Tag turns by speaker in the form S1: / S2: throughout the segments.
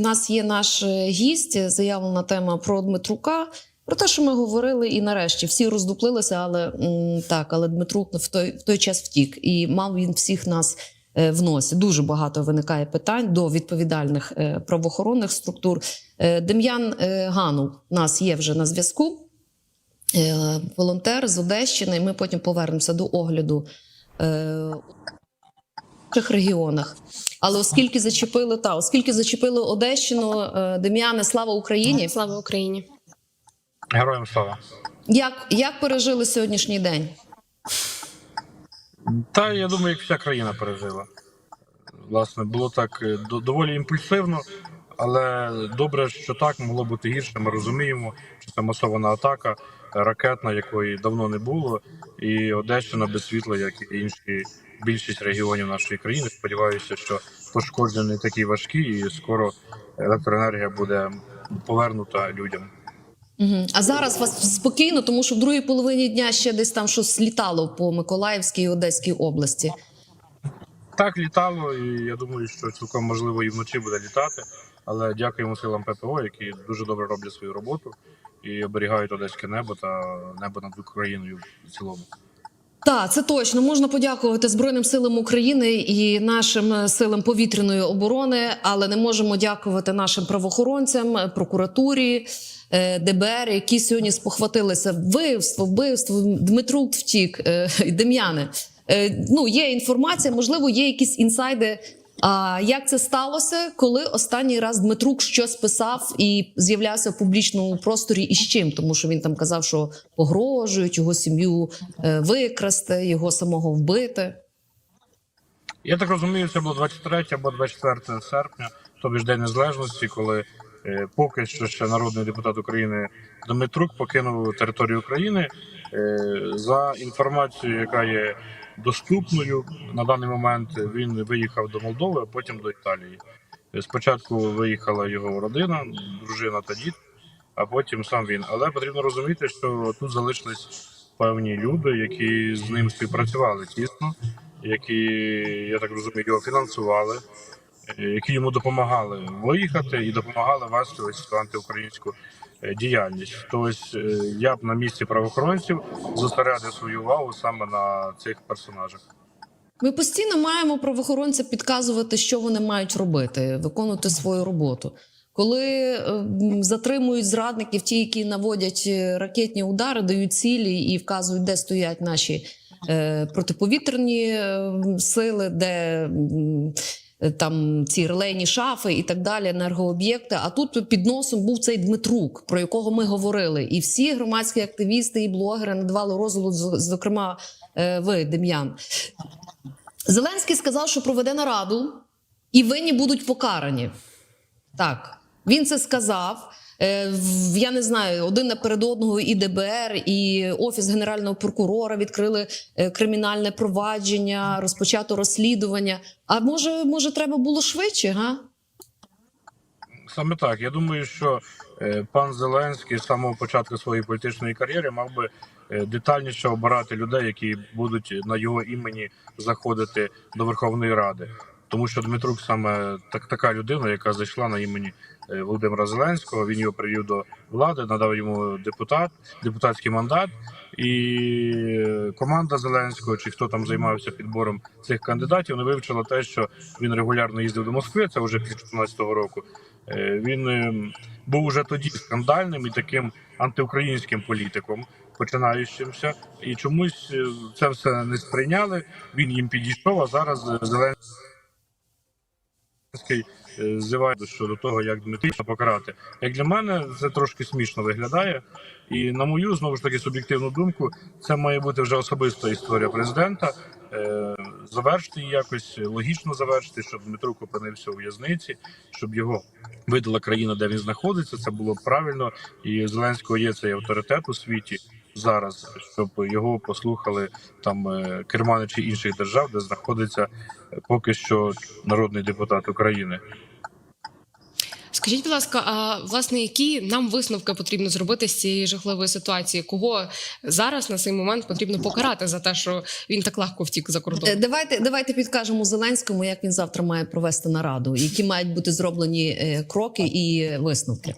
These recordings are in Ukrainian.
S1: У нас є наш е, гість, заявлена тема про Дмитрука. Про те, що ми говорили, і нарешті всі роздуплилися, але так, але Дмитрук в той, в той час втік, і мав він всіх нас е, в носі. Дуже багато виникає питань до відповідальних е, правоохоронних структур. Е, Дем'ян е, Ганул нас є вже на зв'язку. Е, волонтер з Одещини. Ми потім повернемося до огляду е, інших регіонах. Але оскільки зачепили та оскільки зачепили Одещину, е, Дем'яне, слава Україні!
S2: Слава Україні!
S3: Героям слава.
S1: Як, як пережили сьогоднішній день?
S3: Та я думаю, як вся країна пережила. Власне, було так е, доволі імпульсивно, але добре, що так могло бути гірше. Ми розуміємо, що це масована атака, ракетна, якої давно не було, і Одещина без світла, як і інші більшість регіонів нашої країни. Сподіваюся, що пошкоджені не такі важкі, і скоро електроенергія буде повернута людям.
S1: Угу. А зараз вас спокійно, тому що в другій половині дня ще десь там щось літало по Миколаївській і Одеській області.
S3: Так літало, і я думаю, що цілком можливо і вночі буде літати. Але дякуємо силам ППО, які дуже добре роблять свою роботу і оберігають одеське небо та небо над Україною в цілому.
S1: Так, це точно можна подякувати Збройним силам України і нашим е, силам повітряної оборони, але не можемо дякувати нашим правоохоронцям, е, прокуратурі, е, ДБР, які сьогодні спохватилися. Вбивство, вбивство, Дмитрук втік, Дем'яне. Ну, є інформація, можливо, є якісь інсайди. А як це сталося, коли останній раз Дмитрук щось писав і з'являвся в публічному просторі і з чим? Тому що він там казав, що погрожують його сім'ю е, викрасти, його самого вбити.
S3: Я так розумію, це було 23 або 24 серпня, тобі ж День Незалежності, коли е, поки що ще народний депутат України Дмитрук покинув територію України. Е, за інформацією, яка є доступною на даний момент, він виїхав до Молдови, а потім до Італії. Спочатку виїхала його родина, дружина та дід, а потім сам він. Але потрібно розуміти, що тут залишились певні люди, які з ним співпрацювали тісно, які, я так розумію, його фінансували, які йому допомагали виїхати і допомагали вести ось антиукраїнську е, діяльність. Тобто е, я б на місці правоохоронців зосередив свою увагу саме на цих персонажах.
S1: Ми постійно маємо правоохоронцям підказувати, що вони мають робити, виконувати свою роботу. Коли е, затримують зрадників, ті, які наводять е, ракетні удари, дають цілі і вказують, де стоять наші е, протиповітряні е, сили, де е, там ці релейні шафи і так далі, енергооб'єкти. А тут під носом був цей Дмитрук, про якого ми говорили. І всі громадські активісти і блогери надавали розголос, зокрема, е, ви, Дем'ян. Зеленський сказав, що проведе нараду, і винні будуть покарані. Так, він це сказав. Е, Я не знаю, один наперед одного і ДБР, і офіс генерального прокурора відкрили е, кримінальне провадження, розпочато розслідування. А може, може, треба було швидше? Га?
S3: Саме так. Я думаю, що е, пан Зеленський з самого початку своєї політичної кар'єри мав би детальніше обирати людей, які будуть на його імені заходити до Верховної Ради. Тому що Дмитрук саме так, така людина, яка зайшла на імені е, Володимира Зеленського. Він його привів до влади, надав йому депутат, депутатський мандат. І е, команда Зеленського, чи хто там займався підбором цих кандидатів, не вивчила те, що він регулярно їздив до Москви. Це вже після 2014 року. Е, Він був уже тоді скандальним і таким антиукраїнським політиком, починаючимся, і чомусь це все не сприйняли. Він їм підійшов. А зараз Зеленський е, зиває щодо того, як Дмитрича покарати. Як для мене, це трошки смішно виглядає. І на мою знову ж таки суб'єктивну думку, це має бути вже особиста історія президента. Е, завершити якось логічно завершити, щоб Дмитрук опинився у в'язниці, щоб його видала країна, де він знаходиться. Це було правильно. І Зеленського є цей авторитет у світі зараз, щоб його послухали там е, керманичі інших держав, де знаходиться е, поки що народний депутат України.
S2: Скажіть, будь ласка, а власне, які нам висновки потрібно зробити з цієї жахливої ситуації? Кого зараз на цей момент потрібно покарати за те, що він так легко втік за кордон?
S1: Е, Давайте, давайте підкажемо Зеленському, як він завтра має провести нараду, які мають бути зроблені кроки і висновки.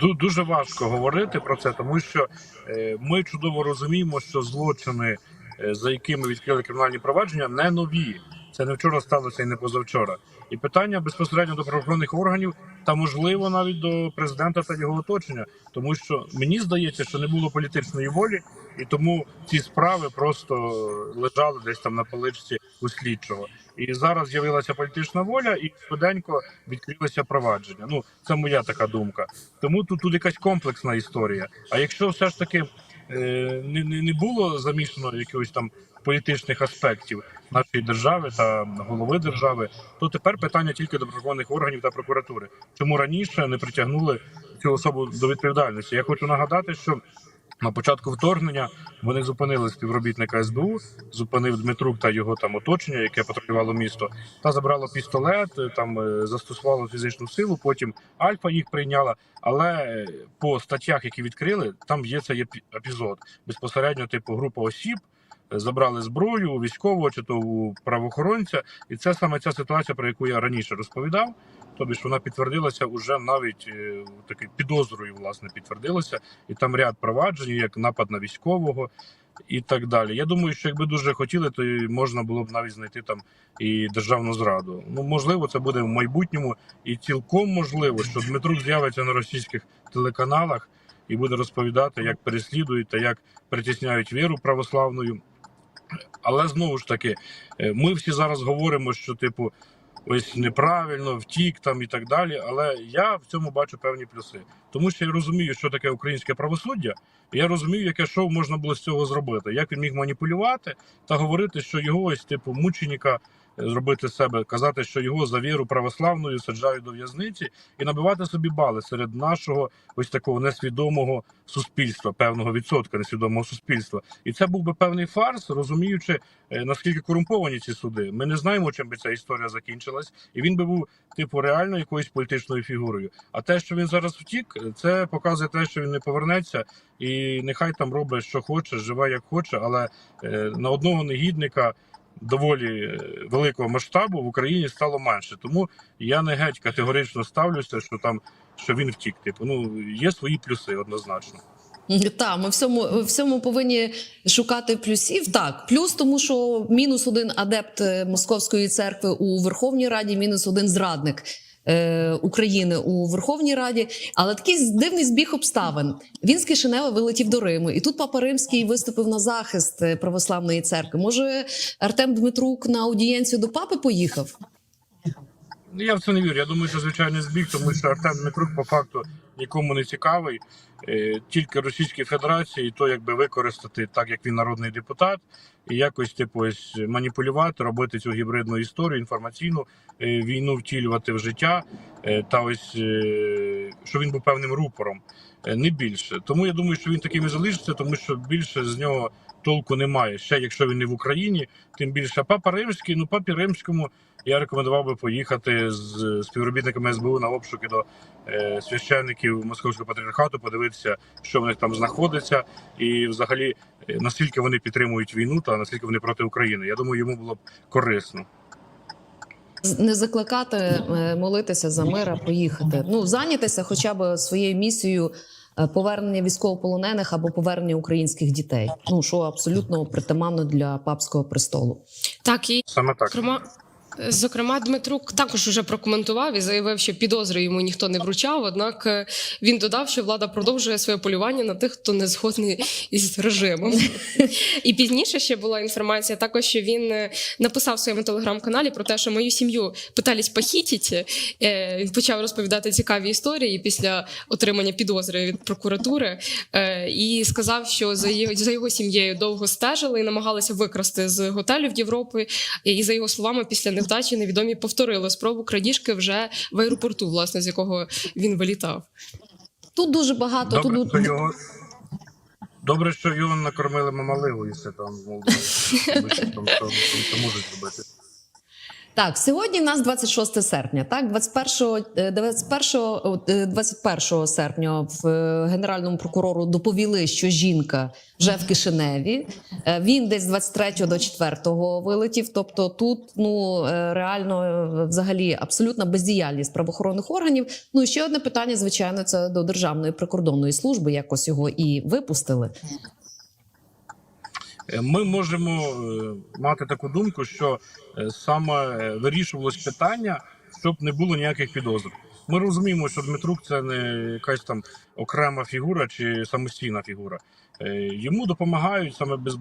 S3: Ду- дуже важко говорити про це, тому що е, ми чудово розуміємо, що злочини, е, за якими відкрили кримінальні провадження, не нові. Це не вчора сталося і не позавчора. І питання безпосередньо до правоохоронних органів та можливо навіть до президента та його оточення, тому що мені здається, що не було політичної волі, і тому ці справи просто лежали десь там на поличці у слідчого. І зараз з'явилася політична воля, і швиденько відкрилося провадження. Ну це моя така думка. Тому тут, тут якась комплексна історія. А якщо все ж таки е, не, не, не було замішано якихось там політичних аспектів нашої держави та голови держави, то тепер питання тільки до правоохоронних органів та прокуратури. Чому раніше не притягнули цю особу до відповідальності? Я хочу нагадати, що. На початку вторгнення вони зупинили співробітника СБУ, зупинив Дмитрук та його там оточення, яке патрулювало місто, та забрало пістолет, там е, застосувало фізичну силу. Потім Альфа їх прийняла. Але е, по статтях, які відкрили, там є цей епізод. Безпосередньо, типу, група осіб забрали зброю у військового чи то у правоохоронця, і це саме ця ситуація, про яку я раніше розповідав. Тобі вона підтвердилася уже навіть е, таки підозрою, власне, підтвердилася, і там ряд проваджень, як напад на військового і так далі. Я думаю, що якби дуже хотіли, то можна було б навіть знайти там і державну зраду. Ну можливо, це буде в майбутньому, і цілком можливо, що Дмитрук з'явиться на російських телеканалах і буде розповідати, як переслідують та як притісняють віру православною. Але знову ж таки, е, ми всі зараз говоримо, що типу. Ось неправильно, втік там і так далі. Але я в цьому бачу певні плюси, тому що я розумію, що таке українське правосуддя. Я розумію, яке шоу можна було з цього зробити. Як він міг маніпулювати та говорити, що його ось типу мученіка е, зробити себе, казати, що його за віру православною саджають до в'язниці, і набивати собі бали серед нашого ось такого несвідомого суспільства, певного відсотка несвідомого суспільства. І це був би певний фарс, розуміючи е, наскільки корумповані ці суди. Ми не знаємо, чим би ця історія закінчилась, і він би був типу реально якоюсь політичною фігурою. А те, що він зараз втік, це показує те, що він не повернеться, і нехай там робить, що хоче, живе як хоче, але е, на одного негідника. Доволі е, великого масштабу в Україні стало менше, тому я не геть категорично ставлюся, що там що він втік. Типу, ну є свої плюси однозначно.
S1: Так, ми всьому, всьому повинні шукати плюсів. Так, плюс тому, що мінус один адепт е, Московської церкви у Верховній Раді, мінус один зрадник е, України у Верховній Раді. Але такий дивний збіг обставин. Він з Кишинева вилетів до Риму, і тут Папа Римський виступив на захист е, православної церкви. Може, Артем Дмитрук на аудієнцію до папи поїхав?
S3: Ну, Я в це не вірю. Я думаю, це звичайний збіг, тому що Артем Дмитрук по факту нікому не цікавий. Е, Тільки Російській Федерації, і то якби використати так, як він народний депутат, і якось типу ось маніпулювати, робити цю гібридну історію, інформаційну е, війну втілювати в життя, е, та ось що він був певним рупором, не більше. Тому я думаю, що він таким і залишиться, тому що більше з нього толку немає. Ще якщо він не в Україні, тим більше папа римський, ну папі римському я рекомендував би поїхати з співробітниками СБУ на обшуки до е, священників Московського патріархату, подивитися, що в них там знаходиться, і взагалі е, наскільки вони підтримують війну та наскільки вони проти України. Я думаю, йому було б корисно.
S1: Не закликати е, молитися за мир, поїхати. Ну зайнятися хоча б своєю місією повернення військовополонених або повернення українських дітей. Ну що абсолютно притаманно для папського престолу.
S2: Так, і
S3: Саме так.
S2: Зокрема, зокрема, Дмитрук також уже прокоментував і заявив, що підозри йому ніхто не вручав. Однак е, він додав, що влада продовжує своє полювання на тих, хто не згодний із режимом. І пізніше ще була інформація, також що він е, написав в своєму телеграм-каналі про те, що мою сім'ю питались похитити. Е, Він почав розповідати цікаві історії після отримання підозри від прокуратури е, і сказав, що за його, сім'єю довго стежили і намагалися викрасти з готелю в Європі. І за його словами, після невдачі невідомі повторили спробу крадіжки вже в аеропорту, власне, з якого він вилітав.
S1: Тут дуже багато.
S3: Добре,
S1: тут
S3: що його добре, що його накормили мамаливою, якщо там в там, там, що там там що можуть зробити.
S1: Так, сьогодні в нас 26 серпня. Так, 21, е, 21, е, 21 серпня в е, генеральному прокурору доповіли, що жінка вже в Кишиневі. Е, Він десь з 23 до 4 вилетів. Тобто, тут ну е, реально взагалі абсолютна бездіяльність правоохоронних органів. Ну і ще одне питання, звичайно, це до Державної прикордонної служби. Якось його і випустили.
S3: Е, Ми можемо е, мати таку думку, що е, саме вирішувалось питання, щоб не було ніяких підозр. Ми розуміємо, що Дмитрук це не якась там окрема фігура чи самостійна фігура. Йому допомагають саме без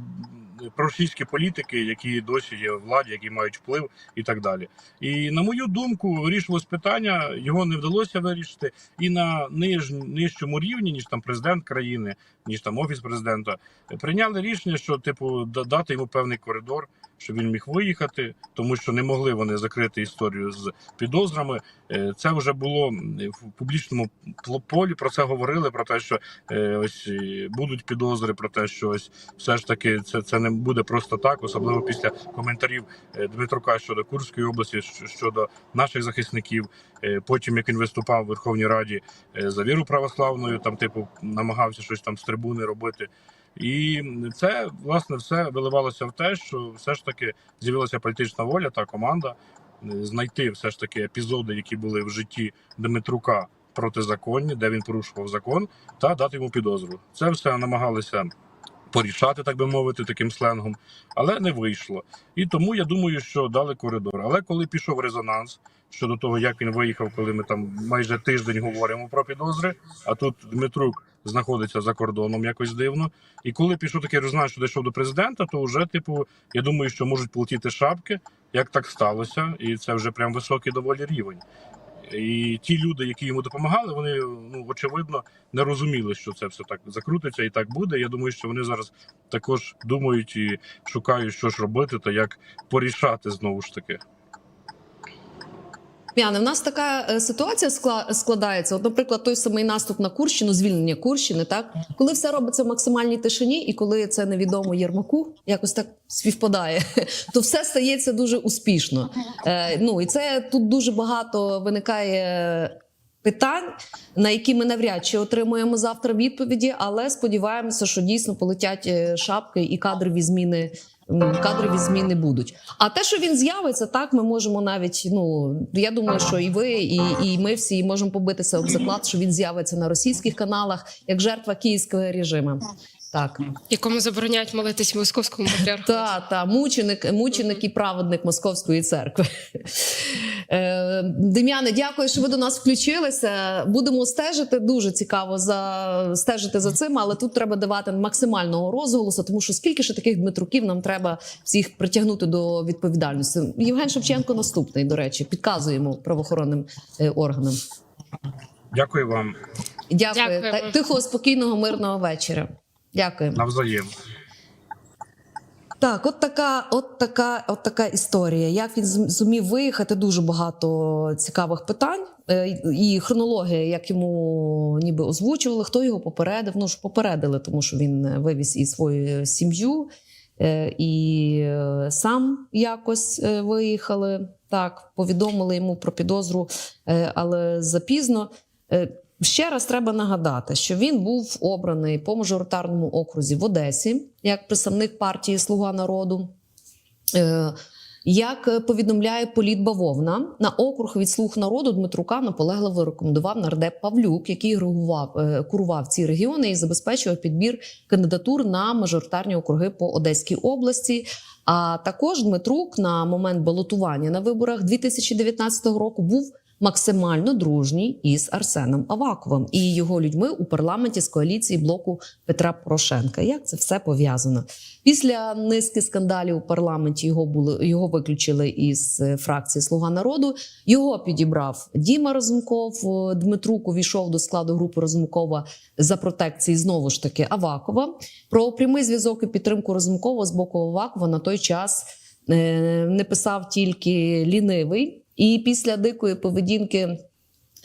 S3: проросійські політики, які досі є в владі, які мають вплив і так далі. І на мою думку, вирішилось питання, його не вдалося вирішити, і на ниж, нижчому рівні, ніж там президент країни, ніж там офіс президента, прийняли рішення, що типу да- дати йому певний коридор, щоб він міг виїхати, тому що не могли вони закрити історію з підозрами. Е, Це вже було в публічному полі. Про це говорили. Про те, що е, ось е, будуть підозри, про те, що ось все ж таки це, це не буде просто так, особливо після коментарів Дмитрука щодо Курської області, щодо наших захисників. Потім як він виступав в Верховній Раді за віру православною, там типу намагався щось там з трибуни робити. І це власне все виливалося в те, що все ж таки з'явилася політична воля та команда е, знайти все ж таки епізоди, які були в житті Дмитрука протизаконні, де він порушував закон, та дати йому підозру. Це все намагалися порішати, так би мовити, таким сленгом, але не вийшло. І тому я думаю, що дали коридор. Але коли пішов резонанс щодо того, як він виїхав, коли ми там майже тиждень говоримо про підозри, а тут Дмитрук знаходиться за кордоном якось дивно. І коли пішов такий резонанс, що дійшов до президента, то вже, типу, я думаю, що можуть полетіти шапки, як так сталося, і це вже прям високий доволі рівень. І ті люди, які йому допомагали, вони ну очевидно не розуміли, що це все так закрутиться і так буде. Я думаю, що вони зараз також думають і шукають, що ж робити та як порішати знову ж таки.
S1: П'яне, в нас така е, ситуація складається. От, наприклад, той самий наступ на Курщину, звільнення Курщини, так коли все робиться в максимальній тишині, і коли це невідомо Єрмаку, якось так співпадає, то все стається дуже успішно. Е, ну і це тут дуже багато виникає. Питань, на які ми навряд чи отримуємо завтра відповіді, але сподіваємося, що дійсно полетять е, шапки і кадрові зміни. Кадрові зміни будуть. А те, що він з'явиться, так ми можемо навіть. Ну я думаю, що і ви, і, і ми всі можемо побитися об заклад, що він з'явиться на російських каналах як жертва київського режиму. Так,
S2: якому забороняють молитись московському патріархату.
S1: та, та мученик, мученик і праведник московської церкви. Е, Дем'яне, дякую, що ви до нас включилися. Будемо стежити. Дуже цікаво за стежити за цим, але тут треба давати максимального розголосу, тому що скільки ж таких Дмитруків нам треба всіх притягнути до відповідальності. Євген Шевченко наступний, до речі, підказуємо правоохоронним е, органам.
S3: Дякую вам
S1: Дякую. Та- Тихого, спокійного, мирного вечора. Дякую.
S3: навзаєм.
S1: Так, от така, от така, от така історія. Як він зумів виїхати? Дуже багато цікавих питань. Е, І хронологія, як йому ніби озвучували, хто його попередив. Ну ж попередили, тому що він е, вивіз і свою сім'ю, е, і е, сам якось виїхали. Так, повідомили йому про підозру, але запізно. Ще раз треба нагадати, що він був обраний по мажоритарному окрузі в Одесі як представник партії Слуга народу. Е, Як повідомляє Політ Бавовна, на округ від слуг народу Дмитрука наполегливо рекомендував нардеп Павлюк, який реагував, е, курував ці регіони і забезпечував підбір кандидатур на мажоритарні округи по Одеській області. А також Дмитрук на момент балотування на виборах 2019 року був максимально дружній із Арсеном Аваковим і його людьми у парламенті з коаліції блоку Петра Порошенка. Як це все пов'язано? Після низки скандалів у парламенті його були його виключили із е, фракції Слуга народу. Його підібрав Діма Розумков. Е, Дмитрук увійшов до складу групи Розумкова за протекції знову ж таки Авакова. Про прямий зв'язок і підтримку Розумкова з боку Авакова на той час е, не писав тільки лінивий. І після дикої поведінки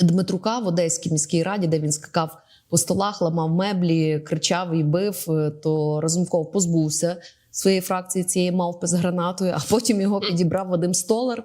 S1: Дмитрука в Одеській міській раді, де він скакав по столах, ламав меблі, кричав і бив, е, то Разумков позбувся своєї фракції цієї мавпи з гранатою, а потім його підібрав Вадим Столар.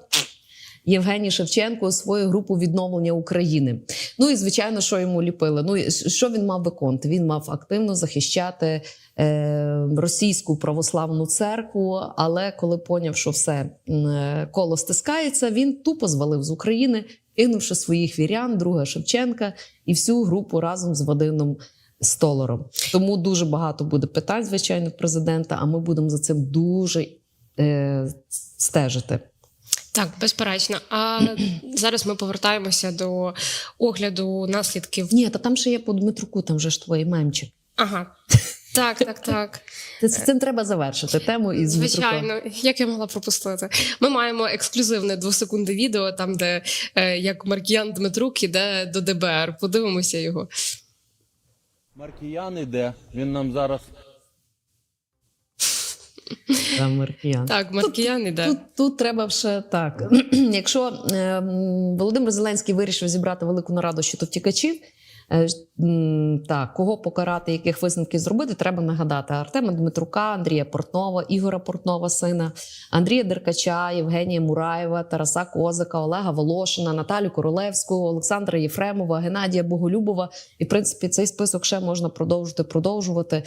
S1: Євгеній Шевченко свою групу відновлення України. Ну і звичайно, що йому ліпили. Ну що він мав виконати? Він мав активно захищати е, російську православну церкву. Але коли поняв, що все е, коло стискається, він тупо звалив з України, кинувши своїх вірян, друга Шевченка і всю групу разом з Вадином Столаром. Тому дуже багато буде питань, звичайно, президента. А ми будемо за цим дуже е, стежити.
S2: Так, безперечно. А зараз ми повертаємося до огляду наслідків.
S1: Ні, та там ще є по Дмитруку, там вже ж твої мемчик.
S2: Ага. Так, так, так.
S1: З Цим треба завершити тему із Дмитруком.
S2: Звичайно, як я могла пропустити? Ми маємо ексклюзивне двосекунди відео, там, де е, як Маркіян Дмитрук іде до ДБР. Подивимося його.
S4: Маркіян іде, він нам зараз
S1: Там Маркіян.
S2: Так, Маркіян іде.
S1: Тут, тут треба ще так. Якщо е, Володимир Зеленський вирішив зібрати велику нараду щодо втікачів, е, так, кого покарати, яких висновків зробити, треба нагадати Артема Дмитрука, Андрія Портнова, Ігора Портнова, сина, Андрія Деркача, Євгенія Мураєва, Тараса Козика, Олега Волошина, Наталю Королевську, Олександра Єфремова, Геннадія Боголюбова. І в принципі цей список ще можна продовжувати продовжувати.